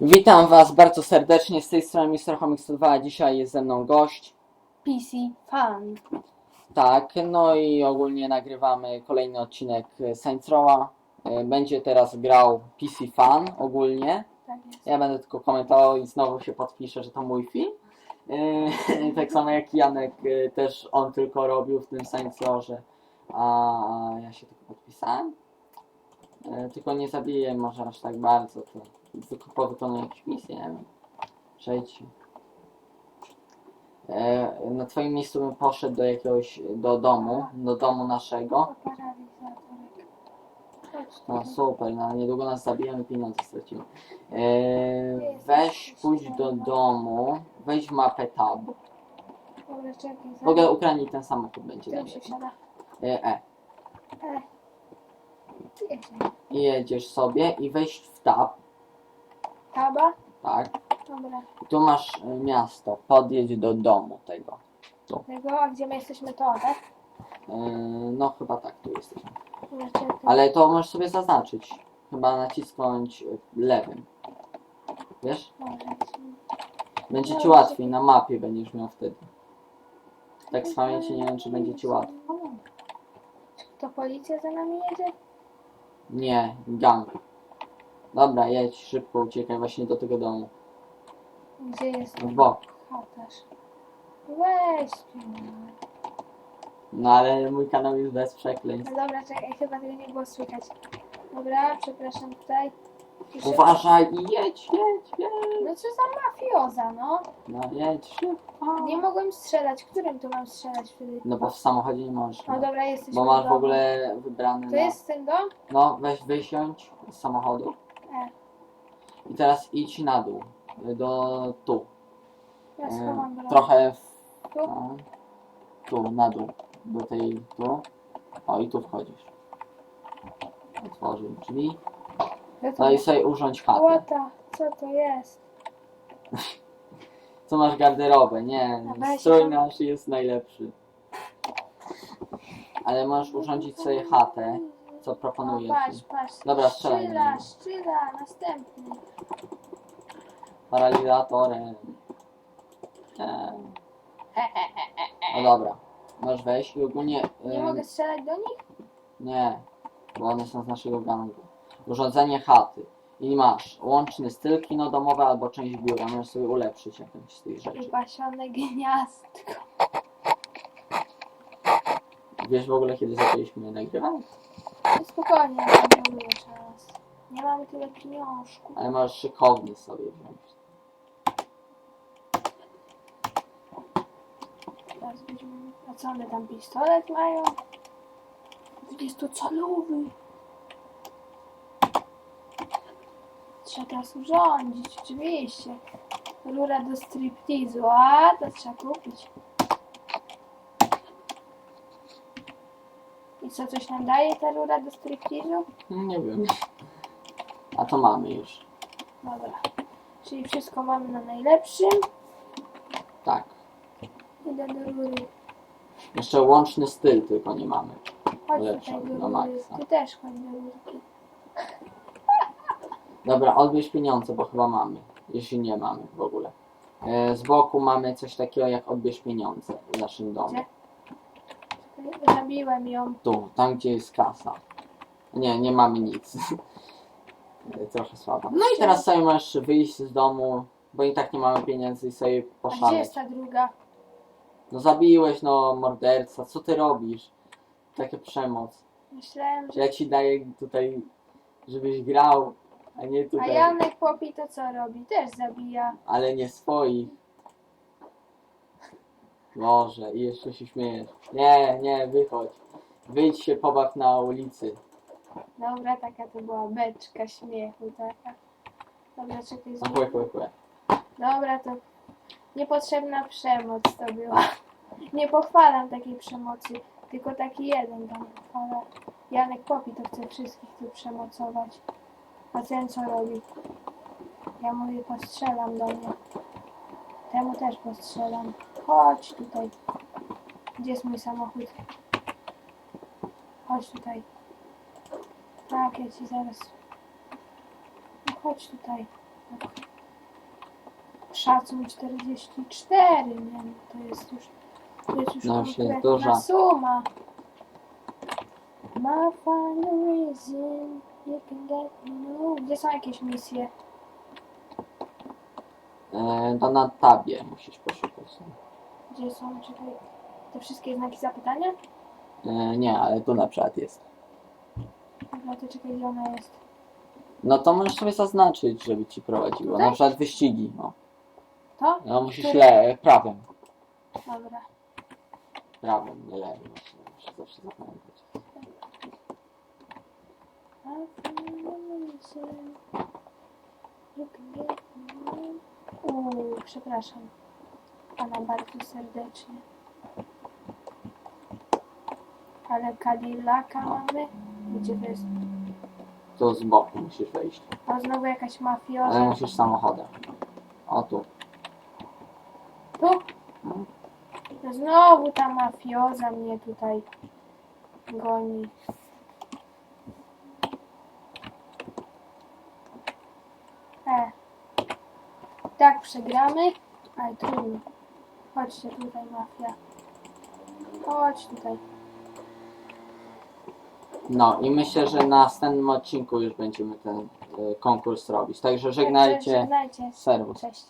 Witam Was bardzo serdecznie z tej strony Mr. Comics 2, a dzisiaj jest ze mną gość. PC Fan. Tak, no i ogólnie nagrywamy kolejny odcinek Saints Row'a. E, Będzie teraz grał PC Fan ogólnie. Tak jest. Ja będę tylko komentował i znowu się podpiszę, że to mój film. E, tak samo jak Janek e, też on tylko robił w tym Saints Row'ze, a ja się tylko podpisałem. Tylko nie zabiję może aż tak bardzo, to tylko powykonuję jakieś misje, nie wiem. Przejdź. E, Na twoim miejscu bym poszedł do jakiegoś, do domu, do domu naszego. No super, no niedługo nas zabiją i pieniądze stracimy. E, weź pójdź do domu, weź w mapę tab. W ogóle ukradnij ten samochód będzie. E, e. E. I jedziesz sobie i wejść w tab, Taba? tak. Dobra. I tu masz e, miasto, podjedź do domu tego. Tego, a gdzie my jesteśmy to, tak? E, no chyba tak, tu jesteśmy. Ale to możesz sobie zaznaczyć. Chyba nacisnąć e, lewym. Wiesz? Będzie ci łatwiej, na mapie będziesz miał wtedy. Tak z pamięci nie wiem, czy będzie ci łatwiej. To policja za nami jedzie? Nie, gang. Dobra, jedź, szybko uciekaj właśnie do tego domu. Gdzie jest W bok. chatarz? Weź mnie. No ale mój kanał jest bez przekleństw. No dobra, czekaj, chyba tego nie było słychać. Dobra, przepraszam tutaj. Piszę- Uważaj i jedź, jedź, jedź. No co za mafioza, no? No jedź szybko. Nie mogłem strzelać. Którym tu mam strzelać wtedy? No bo w samochodzie nie możesz. No dobra, jesteśmy Bo masz w ogóle wybrany To na... jest ten dom? No, weź wysiądź z samochodu. E. I teraz idź na dół. Do tu. Ja E, schowam broń. Trochę w... Tu? no, tu, na dół. Do tej tu. O i tu wchodzisz. Otworzył drzwi. Ja No i sobie urządź chatę. Łota, co to jest? Co masz garderobę? Nie, A weź strój tam. nasz jest najlepszy. Ale możesz urządzić sobie chatę, co proponuję patrz, ci. patrz. Dobra, strzelaj niego. szczyla, następny. Paralizatorem. Nie. No dobra, możesz wejść i ogólnie... Nie ym, mogę strzelać do nich? Nie, bo one są z naszego gangu. Urządzenie chaty. I masz łączny styl kino domowe albo część biura. Możesz sobie ulepszyć jakąś z tych rzeczy. Pasione gniazdko. Wiesz w ogóle kiedy zaczęliśmy nagrywać? Spokojnie, kontroluję czas. Nie mamy tyle pieniążków. Ale możesz szykownie sobie wziąć. Teraz. A co one tam pistolet mają? 20-calowy. Trzeba teraz urządzić, oczywiście. Rura do striptizu, a to trzeba kupić. I co, coś nam daje ta rura do striptizu? Nie wiem. A to mamy już. Dobra. Czyli wszystko mamy na najlepszym. Tak. Idę do rury. Jeszcze łączny styl tylko nie mamy. Chodź tutaj do na rury. maksa. Ty też chodź do rurki. Dobra, odbierz pieniądze, bo chyba mamy. Jeśli nie mamy w ogóle. E, z boku mamy coś takiego jak odbierz pieniądze w naszym domu. Gdzie? Zabiłem ją. Tu, tam gdzie jest kasa. Nie, nie mamy nic. Trochę słabo. No i teraz sobie możesz wyjść z domu, bo i tak nie mamy pieniędzy i sobie A gdzie poszaleć. jest ta druga? No zabiłeś, no morderca, co ty robisz? Takie przemoc. Myślałem, że... Ja ci daję tutaj, żebyś grał, a nie A tutaj, Janek Popi to co robi? Też zabija. ale nie swoich. Boże, i jeszcze się śmiejesz. Nie, nie, wychodź. Wyjdź się pobaw na ulicy. Dobra, taka to była beczka śmiechu taka. Dobra, czekaj, No zrób- chłe, chłe, chłe. Dobra, to niepotrzebna przemoc to była. Nie pochwalam takiej przemocy, tylko taki jeden tam pochwala. Janek Popi to chce wszystkich tu przemocować. A ten co robi? Ja mówię, postrzelam do mnie. Temu też postrzelam. Chodź tutaj. Gdzie jest mój samochód? Chodź tutaj. Tak, ja ci zaraz... No chodź tutaj. Szacun 44, nie no, to jest już, to jest już No, już jest konkretna duża. suma. My final reason, you can get no. Gdzie są jakieś misje? E, to na tabie musisz poszukać. Gdzie są, czekaj, te wszystkie znaki zapytania? E, nie, ale tu na przykład jest. Dobra, to czekaj, gdzie ona jest? No to możesz sobie zaznaczyć, żeby ci prowadziło. Tutaj? Na przykład wyścigi. To? no musisz le prawym. Dobra. Prawym, nie lewym. Muszę zawsze zapamiętać. No. Uuu, przepraszam. Pana bardzo serdecznie. Ale Cadillaca mamy? Gdzie to jest? Tu z boku musisz wejść. A znowu jakaś Ale mafioza. musisz samochodem. O tu. Tu? Znowu ta mafioza mnie tutaj goni. E. Tak przegramy, ale trudno. Chodźcie tutaj mafia. Chodź tutaj. No i myślę, że na następnym odcinku już będziemy ten e, konkurs robić. Także żegnajcie. Żegnajcie. Serwus. Cześć.